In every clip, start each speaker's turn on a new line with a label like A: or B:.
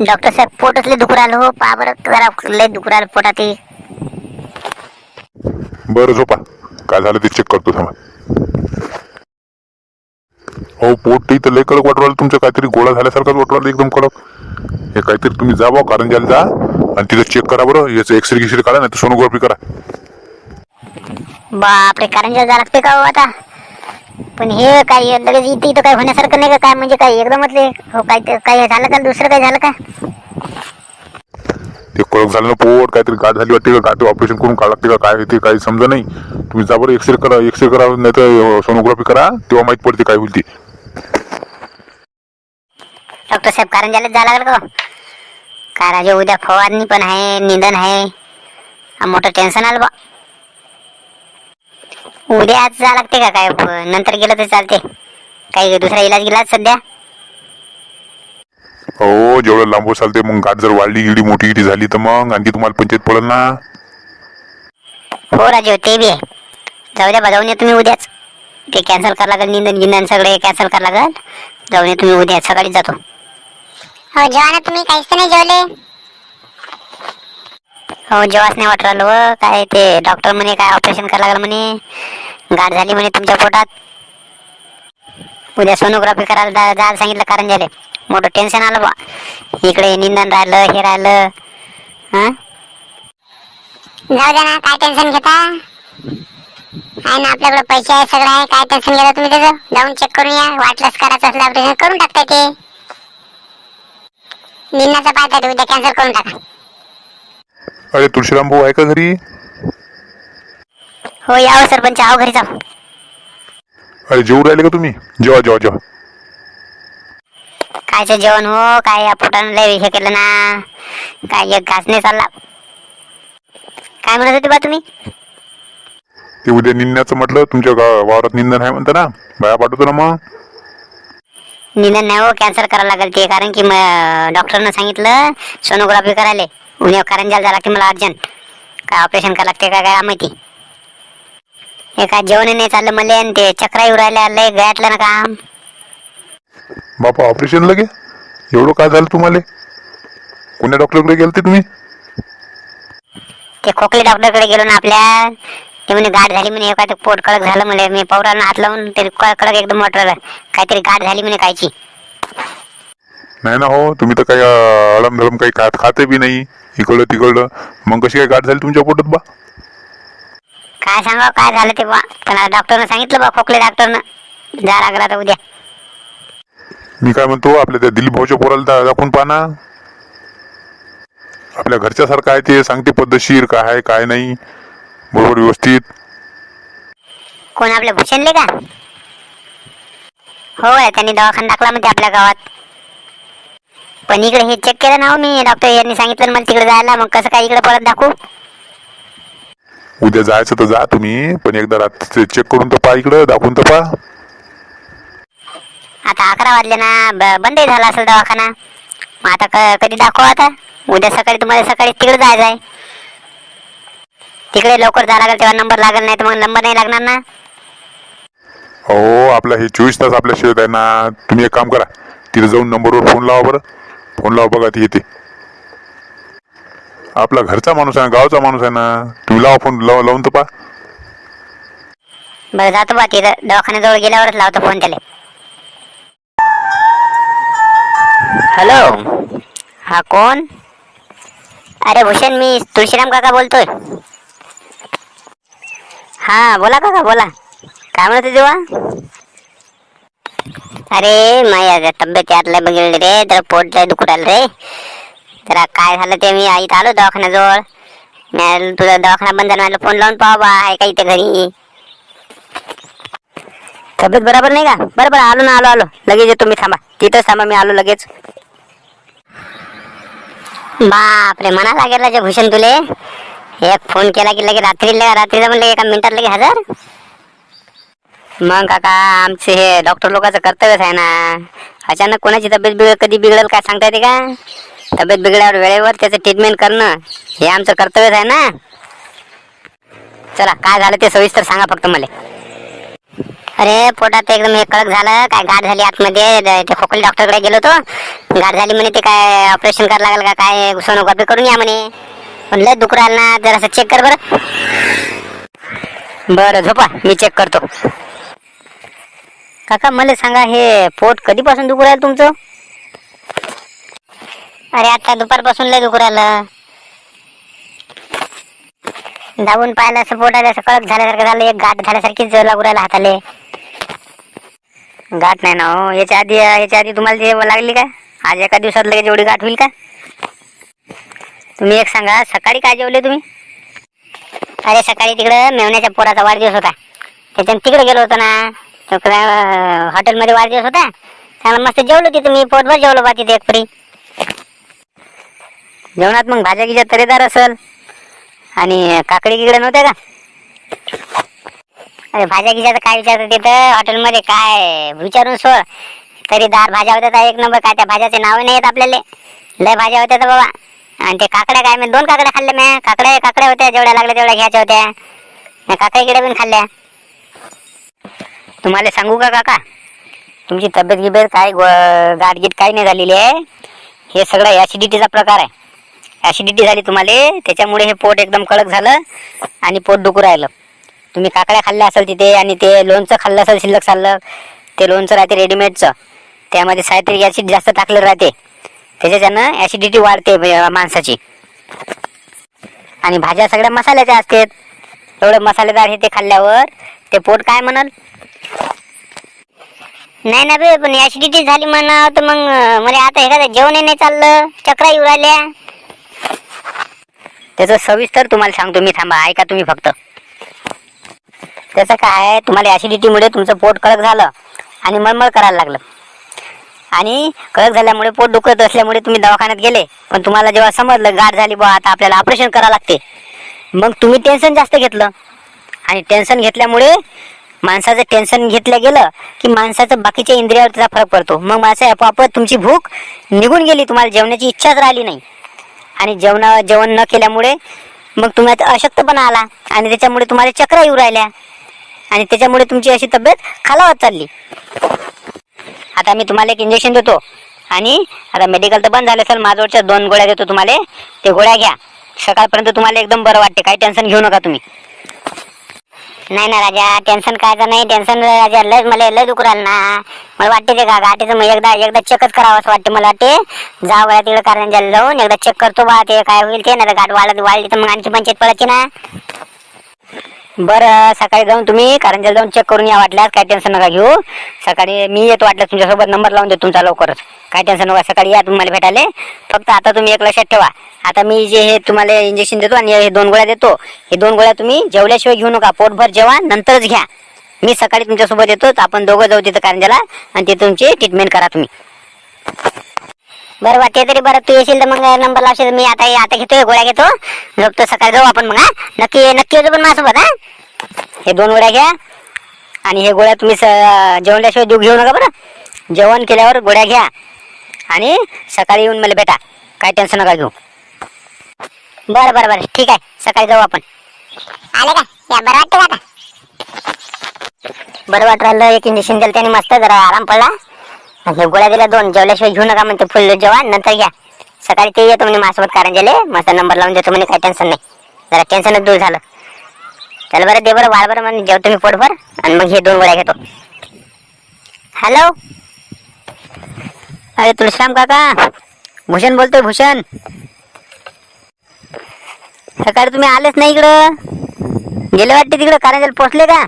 A: Doctor साहेब पोटच लय दुखू राहिलं हो पहा बरं जरा लय दुखू राहिलं पोटात हे.
B: बरं झोपा. काय झालं ते चेक करतो थांबा. हो पोट तर लय कडक वाटू राहिलं. तुमचं काहीतरी गोळा झाल्यासारखंच वाटू राहिलं एकदम कडक. हे काहीतरी तुम्ही जा कारंजाला जा. आणि तिथं चेक करा बरं. याचं एक्सरे गिक्सरे काढा नाही तर सोनोग्राफी करा.
A: बापरे कारंजा जावं लागते का हो आता? पण हे काय लगेच इथे इथं काय होण्यासारखं नाही का? काय म्हणजे काय एकदमच हो काय ते- काय झालं का? दुसरं काय झालं का?
B: ते कडक झालं ना पोट काहीतरी गाठ झाली वाटते का? गाठ ऑपरेशन करून काढ लागते का? काय होते काही समजा नाही. तुम्ही जा बरं एक्सरे करा एक्सरे करा नाही तर सोनोग्राफी करा तेव्हा माहीत पडते काय होईल ती.
A: डॉक्टर साहेब कारंजाला जावं लागलं का हो? काय राजे उद्या फवारणी पण आहे निंदन आहे. मोठं टेन्शन आलं बा. उद्या आज जा लागते का काय? नंतर गेलं तर चालते. काही दुसरा इलाज गिलाज सध्या?
B: हो जेवढं लांबवर चालते मग गाठ जर वाढली गिडी मोठी गिडी झाली तर मग आणखी तुम्हाला पंचायत पडेल ना.
A: हो राजे ते बी आहे. जाऊ द्या जाऊन या तुम्ही उद्याच. ते कॅन्सल करावं लागेल निंदन गिंदन सगळे कॅन्सल करावं लागेल. जाऊन या तुम्ही उद्या सकाळी जातो.
C: हो जेव्हा ना तुम्ही काहीच नाही जेवले.
A: हो जेव्हाच नाही वाटू राहिलं काय ते डॉक्टर म्हणे काय ऑपरेशन करायला लागलं म्हणे. गाठ झाली म्हणे तुमच्या पोटात. उद्या सोनोग्राफी करायला जा- जायला सांगितलं कारण झाले मोठं टेन्शन आलं बा इकडे निंदन राहिलं हे राहिलं. हां?
C: जाऊ द्या ना काय टेन्शन घेता? आहे ना आपल्याकडे पैसे आहे सगळं आहे काय टेन्शन घेता तुम्ही त्याचं? जाऊन चेक करून या वाटलंच करायचं असलं ऑपरेशन करून टाकता ते. निन्नाचं पाहता ते उद्या कॅन्सल करून टाका.
B: अरे तुळशीराम भाऊ आहे का घरी.
A: हो यावं सरपंच आहो घरी जाऊ
B: अरे जेवू राहिले का तुम्ही? जेवा जेवा जेवा.
A: कायचं जेवण? हो काय या पोटानं लय हे केलं ना. काय एक घास नाही चालला. काय म्हणत होते बा तुम्ही?
B: ते उद्या निंदण्याचं म्हटलं तुमच्या गा- वावरात निंदन आहे म्हणता ना. बाया पाठवतो ना मग.
A: निधन नाही हो कॅन्सल करावं लागेल ते कारण की डॉक्टरनं सांगितलं सोनोग्राफी करायला. उद्या करंजाला जायला लागते मला अर्जंट काय ऑपरेशन करावं लागते काय काय माहिती. हे काय जेवण नाही चाललं मला आणि ते चक्रा येऊ राहिल्या लय गळ्यातलं ना काम.
B: बापा ऑपरेशन लगे? एवढं काय झालं तुम्हाला? कोण्या डॉक्टरकडे गेलते तुम्ही?
A: ते खोकले डॉक्टरकडे गेलो ना आपल्या. ते म्हणे गाठ झाली म्हणे काय ते पोट कडक झालं म्हणे. मी पौरानं हात लावून ते कडक एकदम वाटलं काहीतरी गाठ झाली म्हणे कायची
B: नाही ना हो तुम्ही तर काही अळम धरम काही खात खाते बी नाही. इकडलं तिकडलं मग कशी काय गाठ झाली तुमच्या पोटात बा?
A: काय सांगा काय झालं ते बा? पण डॉक्टरनं सांगितलं बा खोकले डॉक्टरनं जा लागला आता उद्या.
B: मी काय म्हणतो आपल्या त्या दिलीप भाऊच्या पोराला दा- दाखवून पहा ना. आपल्या घरच्यासारखं आहे ते सांगते पद्धतशीर काय आहे काय नाही. बरोबर व्यवस्थित.
A: कोण आपले भूषणले का? हो त्यांनी दवाखाना टाकला म्हणते आपल्या गावात. पण इकडे हे चेक केलं ना हो मी डॉक्टर यांनी सांगितलं मला तिकडे जायला मग कसं काय इकडे परत दाखवू?
B: उद्या जायचं तर जा तुम्ही पण एकदा रात्री चेक करून तर पहा इकडं दाखवून तर पहा.
A: आता अकरा वाजले ना ब- बंदही झाला असेल दवाखाना. मग आता क- कधी दाखव आता? उद्या सकाळी तुम्हाला सकाळी तिकडे जायचं आहे. तिकडे लवकर जायला लागेल तेव्हा नंबर लागेल नाही तर मग नंबर नाही लागणार ना.
B: हो आपला हे चोवीस तास आपल्या शेत आहे ना तुम्ही एक काम करा तिथे जाऊन नंबरवर फोन लावा बरं. फोन लावा बघा ती येते. आपला घरचा माणूस आहे गावचा माणूस आहे ना तुम्ही लावा फोन लावा लावून तर पहा.
A: बरं जातो बा तिथं दवाखान्याजवळ गेल्यावरच लावतो फोन त्याला. हॅलो. हा कोण? अरे भूषण मी तुळशीराम काका बोलतोय. हा बोला काका बोला. काय म्हणत तेव्हा? अरे माझ्या तब्येत यातलं बघितलं रे जरा पोट लय दुखडाल रे. जरा काय झालं ते मी आईत आलो दवाखान्याजवळ. मी तुझा दवाखाना बंद झाला फोन लावून पाहा बा आहे का इथे घरी? तब्येत बरोबर नाही का? बरं बरं आलो ना आलो आलो. लगेच येतो मी थांबा. तिथंच थांबा मी आलो लगेच. बापरे म्हणा लागेल राजा भूषण तुले. एक फोन केला की लगे रात्री रात्रीचा म्हणलं एका मिनिटात लगे हजर? मग काका आमचे हे डॉक्टर लोकांचं कर्तव्यच आहे ना. अचानक कोणाची तब्येत बिघड कधी बिघडेल काय सांगता येते का? तब्येत बिघडल्यावर वेळेवर त्याचं ट्रीटमेंट करणं हे आमचं कर्तव्यच आहे ना. चला काय झालं ते सविस्तर सांगा फक्त मला.
D: अरे पोटात एकदम हे कळक झालं काय गाठ झाली आतमध्ये ते खोकली डॉक्टरकडे गेलो होतो. गाठ झाली म्हणे ते काय ऑपरेशन करायला लागेल का काय सोनोग्राफी करून या म्हणे. पण लय दुखराल राहिलं ना जरासं चेक कर बरं. बरं झोपा मी चेक करतो. काका मला सांगा हे पोट कधीपासून दुखू राहिलं तुमचं?
A: अरे आता दुपारपासून लय दुखू राहिलं. दाबून पाहिलं असं पोटाला असं कळक झाल्यासारखं झालं एक गाठ झाल्यासारखीच लागू राहिला हाताले.
D: गाठ नाही ना हो याच्या आधी याच्या आधी तुम्हाला जे लागली का? आज एका दिवसात लगेच एवढी गाठ होईल का? तुम्ही एक सांगा सकाळी काय जेवले तुम्ही?
A: अरे सकाळी तिकडं मेवण्याच्या पोराचा वाढदिवस होता. त्याच्यानं तिकडे गेलो होतो ना. तिकडे हॉटेलमध्ये वाढदिवस होता. चांगलं मस्त जेवलो तिथे. मी पोटभर जेवलो बा तिथे एक फ्री
D: जेवणात मग भाज्या गिज्या तरेदार असल. आणि काकडी गिकडे नव्हत्या का?
A: अरे भाज्या गिज्याचं काय विचारतं तिथं? हॉटेलमध्ये काय? विचारून सोड. तरी दार भाज्या होत्या तर एक नंबर. काय त्या भाज्याचे नाव नाही येत आपल्याला. लय भाज्या होत्या तर बाबा. आणि ते काकड्या काय? मी दोन काकड्या खाल्ल्या म्या. काकड्या काकड्या होत्या. जेवढ्या लागल्या तेवढ्या घ्यायच्या होत्या. म्या काकड्या गिड्या पण खाल्ल्या.
D: तुम्हाला सांगू का काका? तुमची तब्येत गिबेत काय गाठगीट काही नाही झालेली आहे? हे सगळं ॲसिडिटीचा प्रकार आहे. ॲसिडिटी झाली तुम्हाला त्याच्यामुळे हे पोट एकदम कडक झालं आणि पोट दुखू राहिलं. तुम्ही काकड्या खाल्ल्या असेल तिथे आणि ते लोणचं खाल्लं असेल शिल्लक खाल्लं ते लोणचं राहते रेडीमेडचं त्यामध्ये सायट्रिक ॲसिड जास्त टाकलं राहते. त्याच्याच्यानं ॲसिडिटी वाढते माणसाची. आणि भाज्या सगळ्या मसाल्याच्या असतात. एवढं मसालेदार हे ते खाल्ल्यावर ते पोट काय म्हणाल?
A: नाही ना बे पण ऍसिडिटी झाली म्हणा तर मग मला आता एखादं जेवणही नाही चाललं. चक्रा येऊ राहिल्या
D: त्याचं सविस्तर तुम्हाला सांगतो मी थांबा ऐका तुम्ही फक्त. त्याचं काय आहे तुम्हाला ॲसिडिटीमुळे तुमचं पोट कडक झालं आणि मळमळ करायला लागलं. आणि कडक झाल्यामुळे पोट दुखत असल्यामुळे तुम्ही दवाखान्यात गेले पण तुम्हाला जेव्हा समजलं गाठ झाली बा आता आपल्याला ऑपरेशन करावं लागते. मग तुम्ही टेन्शन जास्त घेतलं. आणि टेन्शन घेतल्यामुळे माणसाचं टेन्शन घेतलं गेलं की माणसाचं बाकीच्या इंद्रियावर त्याचा फरक पडतो. मग माणसं आपोआप तुमची भूक निघून गेली तुम्हाला जेवणाची इच्छाच राहिली नाही. आणि जेवणा जेवण न केल्यामुळे मग तुम्हाला अशक्तपणा आला आणि त्याच्यामुळे तुम्हाला चक्र येऊ राहिल्या. आणि त्याच्यामुळे तुमची अशी तब्येत खालावत चालली. आता मी तुम्हाला एक इंजेक्शन देतो. आणि आता मेडिकल तर बंद झालं असेल माझ्यावरच्या दोन गोळ्या देतो तुम्हाला. ते गोळ्या घ्या. सकाळपर्यंत तुम्हाला एकदम बरं वाटते. काही टेन्शन घेऊ नका तुम्ही.
A: नाही ना राजा टेन्शन कायचं नाही. टेन्शन राजा लय मला लय दुखू राहिलं ना. मला वाटते ते का गाठीचं मग एकदा एकदा चेकच करावं असं वाटते मला वाटते जा बघा तिकडे कारण जाऊन एकदा चेक करतो बा ते काय होईल ते नाही गाठ वाढत वाढली तर मग आणखी पंचायत पडायची ना.
D: बरं सकाळी जाऊन तुम्ही कारंजाला जाऊन चेक करून या वाटल्यास काय टेन्शन नका घेऊ. सकाळी मी येतो वाटलं तुमच्यासोबत नंबर लावून देतो तुमचा लवकरच. काय टेन्शन नका सकाळी या तुम्हाला भेटायला. फक्त आता तुम्ही एक लक्षात ठेवा. आता मी जे हे तुम्हाला इंजेक्शन देतो आणि हे दोन गोळ्या देतो हे दोन गोळ्या तुम्ही जेवल्याशिवाय घेऊ नका. पोटभर जेवा नंतरच घ्या. मी सकाळी तुमच्यासोबत येतो आपण दोघं जाऊ तिथं कारंजाला आणि ते तुमची ट्रीटमेंट करा तुम्ही.
A: बरं वाटते तरी बरं तू येशील तर मग नंबर लावशील. मी आता आता घेतोय गोळ्या घेतो. झोपतो सकाळी जाऊ आपण मग हा? नक्की नक्की येतो पण माझ्यासोबत हा?
D: हे दोन गोळ्या घ्या. आणि हे गोळ्या तुम्ही जेवल्याशिवाय देऊ घेऊ नका बरं. जेवण केल्यावर गोळ्या घ्या. आणि सकाळी येऊन मला भेटा. काय टेन्शन नका घेऊ.
A: बरं बरं बरं. ठीक आहे. सकाळी जाऊ आपण. आले का? या बरं वाटतं का बरं राहिलं. एक इंजेक्शन दिलं त्याने मस्त. जरा आराम पडला. हे गोळ्या दिल्या दोन जेवल्याशिवाय घेऊ नका म्हणते फुल जेवा नंतर घ्या. सकाळी ते येतो म्हणे माझ्यासोबत कारंजाले मस्त नंबर लावून देतो म्हणे काही टेन्शन नाही. जरा टेन्शनच दूर झालं. चल बरं दे बरं वाढ बरं म्हणजे जेवतो मी पोटभर आणि मग हे दोन गोळ्या घेतो. हॅलो
D: अरे तुळशीराम काका भूषण बोलतोय भूषण. सकाळी तुम्ही आलेच नाही इकडं. गेले वाटते तिकडं कारंजाला पोचले का?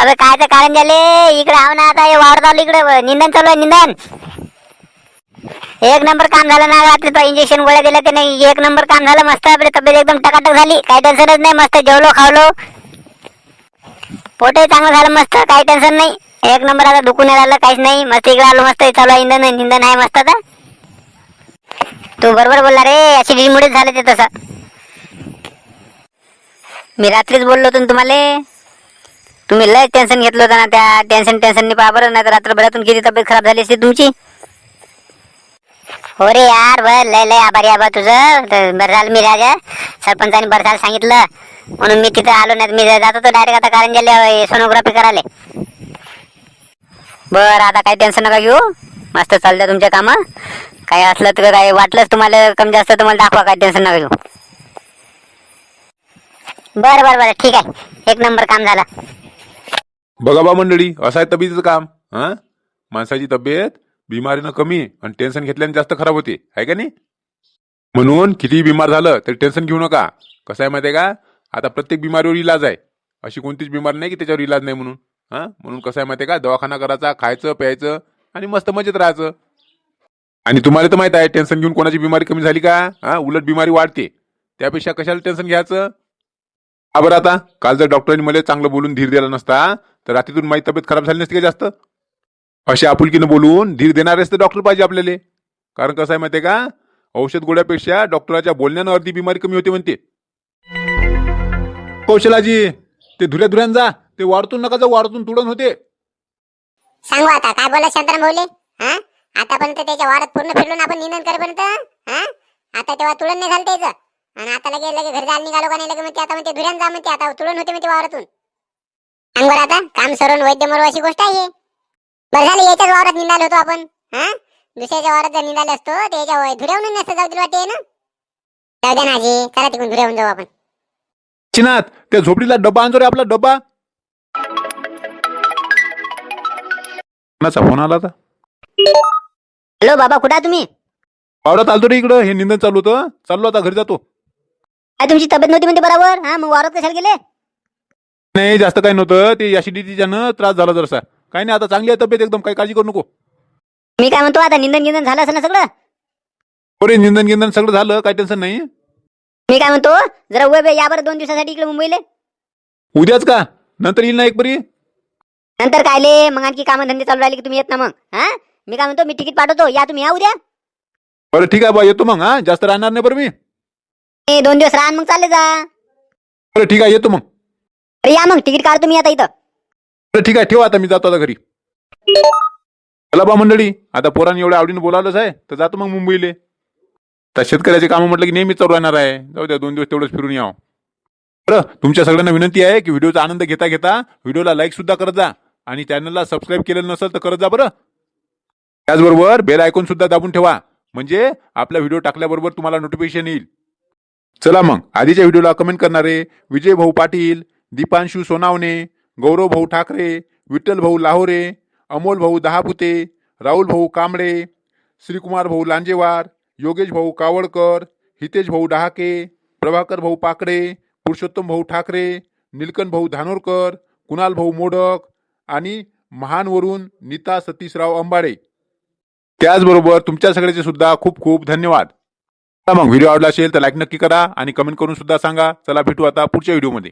A: अबे काय तर कारण झाले. इकडे आव ना आता हे वावर चालू इकडे. निंदन चालू आहे निंदन. एक नंबर काम झालं ना रात्री तो इंजेक्शन गोळ्या दिल्या नाही एक नंबर काम झालं मस्त आपली तब्येत एकदम टकाटक झाली. काही टेन्शनच नाही मस्त जेवलो खावलो. पोटही चांगलं झालं मस्त. काही टेन्शन नाही. एक नंबर आता दुखून नाही राहिलं काहीच नाही. मस्त इकडे आलो मस्त. चालू आहे इंधन इंधन आहे मस्त आता. तू बरोबर बोलला रे अशी मुळेच झालं ते तसं.
D: मी रात्रीच बोललो होतो तुम्हाला. तुम्ही लय टेन्शन घेतलं होतं ना त्या टेन्शन टेन्शननी पहा बरं नाही तर रात्रभरातून किती तब्येत खराब झाली असती तुमची. हो रे यार बर लय लय आभारी आबा तुझं. तर बरं झालं मी राजा. सरपंचाने बरं झालं सांगितलं. म्हणून मी तिथं आलो नाही मी जात होतो डायरेक्ट आता कारंजाला सोनोग्राफी करायला. बर आता काही टेन्शन नका घेऊ. मस्त चालतं तुमच्या कामं. काही असलं तर काही वाटलंच तुम्हाला कमी जास्त तुम्हाला दाखवा काही टेन्शन नका घेऊ.
A: बरं बरं बरं ठीक आहे. एक नंबर काम झालं.
E: बघा बा मंडळी असं आहे तब्येतीचं काम. हा? माणसाची तब्येत बिमारीनं कमी आणि टेन्शन घेतल्याने जास्त खराब होते. आहे का नाही? म्हणून कितीही बिमार झालं तरी टेन्शन घेऊ नका. कसं आहे माहिती आहे का? आता प्रत्येक बिमारीवर इलाज आहे. अशी कोणतीच बिमारी नाही की त्याच्यावर इलाज नाही म्हणून. हा? म्हणून कसं आहे माहिती आहे का? दवाखाना करायचा खायचं प्यायचं आणि मस्त मजेत राहायचं. आणि तुम्हाला तर माहीत आहे टेन्शन घेऊन कोणाची बिमारी कमी झाली का? हा? उलट बिमारी वाढते. त्यापेक्षा कशाला टेन्शन घ्यायचं? बरं आता काल जर डॉक्टरांनी मला चांगलं बोलून धीर दिला नसता तर रात्रीतून माझी तब्येत खराब झाली नसती का जास्त? अशा आपुलकीनं बोलून धीर देणारेच तर डॉक्टर पाहिजे आपल्याला. कारण कसं आहे माहिती का? औषध गोळ्यापेक्षा डॉक्टराच्या बोलण्यानं अर्धी बिमारी कमी होते म्हणते. कौशलाजी ते धुऱ्या धुऱ्यान जा. ते वाढतून नका जा वाढतून तुडण होते.
A: सांगू आता काय बोला शांताराम भाऊले? हा? आतापर्यंत त्याच्या वारात पूर्ण फिरलो आपण निंदन करेपर्यंत हा? आता तेव्हा तुळण नाही झालं त्याचं. आणि आता लगे लगे घरी जायला निघालो का नाही लगे म्हणते आता म्हणते धुऱ्यान जा म्हणते आता तुळण होते म्हणते वावरातून. सांग बरं आता. काम सरून वैद्य मरू अशी गोष्ट आहे. बरं झालं याच्याच वावरात निघालो होतो आपण हा? दुसऱ्याच्या वावरात जर निघाले असतो तर याच्या धुऱ्याहून नसतं जाऊ दिलं वाटते ना? जाऊ द्या ना आजी चला तिकडून धुऱ्याहून जाऊ आपण.
E: चिनात त्या झोपडीला डब्बा आणतो रे आपला डब्बा कोणाचा फोन आला आता
D: हॅलो बाबा कुठं आहे तुम्ही?
E: वावरात आलतो रे इकडं हे निंदन चालू होतं. चाललो आता घरी जातो.
D: काय तुमची तब्येत नव्हती म्हणते बरोबर? हा मग वावरात कशाला गेले?
E: नाही जास्त काही नव्हतं. ते ऍसिडिटीच्यानं त्रास झाला जरसा. काही नाही आता चांगली आहे तब्येत एकदम. काही काळजी करू नको.
D: मी काय म्हणतो आता निंदन गिंदन झालं असं ना सगळं?
E: अरे निंदन गिंदन सगळं झालं. काही टेन्शन नाही.
D: मी काय म्हणतो जरा उभे या बरं दोन दिवसासाठी इकडे मुंबईले.
E: उद्याच का? नंतर येईल ना एक बरी?
D: नंतर कायले मग आणखी कामं धंदे चालू राहिले की तुम्ही येत ना मग हा? मी काय म्हणतो मी तिकीट पाठवतो. या तुम्ही या उद्या?
E: बरं ठीक आहे बा येतो मग हा? जास्त राहणार नाही बरं मी.
D: ए, दोन दिवस राहा आणि मग चालले जा.
E: बरं ठीक आहे येतो मग.
D: अरे या मग तिकीट काढतो मी आता इथं.
E: ठीक आहे ठेवा आता मी जातो आता घरी. चला बा मंडळी आता पोरांनी एवढ्या आवडीने बोलावलंच आहे तर जातो मग मुंबईले. तर शेतकऱ्याचे कामं म्हटलं की नेहमी चालू राहणार आहे. जाऊ द्या दोन दिवस तेवढंच फिरून यावं. बरं तुमच्या सगळ्यांना विनंती आहे की व्हिडिओचा आनंद घेता घेता व्हिडिओला लाईक सुद्धा करत जा आणि चॅनलला सबस्क्राईब केलेलं नसेल तर करत जा बरं. त्याचबरोबर बेल आयकॉन सुद्धा दाबून ठेवा. म्हणजे आपला व्हिडिओ टाकल्याबरोबर तुम्हाला नोटिफिकेशन येईल. चला मग आधीच्या व्हिडिओला कमेंट करणारे विजय भाऊ पाटील दीपांशू सोनावणे गौरव भाऊ ठाकरे विठ्ठल भाऊ लाहोरे अमोल भाऊ दहापुते राहुल भाऊ कांबळे श्रीकुमार भाऊ लांजेवार योगेश भाऊ कावळकर हितेश भाऊ डहाके प्रभाकर भाऊ पाकडे पुरुषोत्तम भाऊ ठाकरे निलकंठ भाऊ धानोरकर कुणाल भाऊ मोडक आणि महानवरून नीता सतीशराव अंबाडे. त्याचबरोबर तुमच्या सगळ्याचे सुद्धा खूप खूप धन्यवाद. मग व्हिडिओ आवडला असेल तर लाईक नक्की करा आणि कमेंट करून सुद्धा सांगा. चला भेटू आता पुढच्या व्हिडिओमध्ये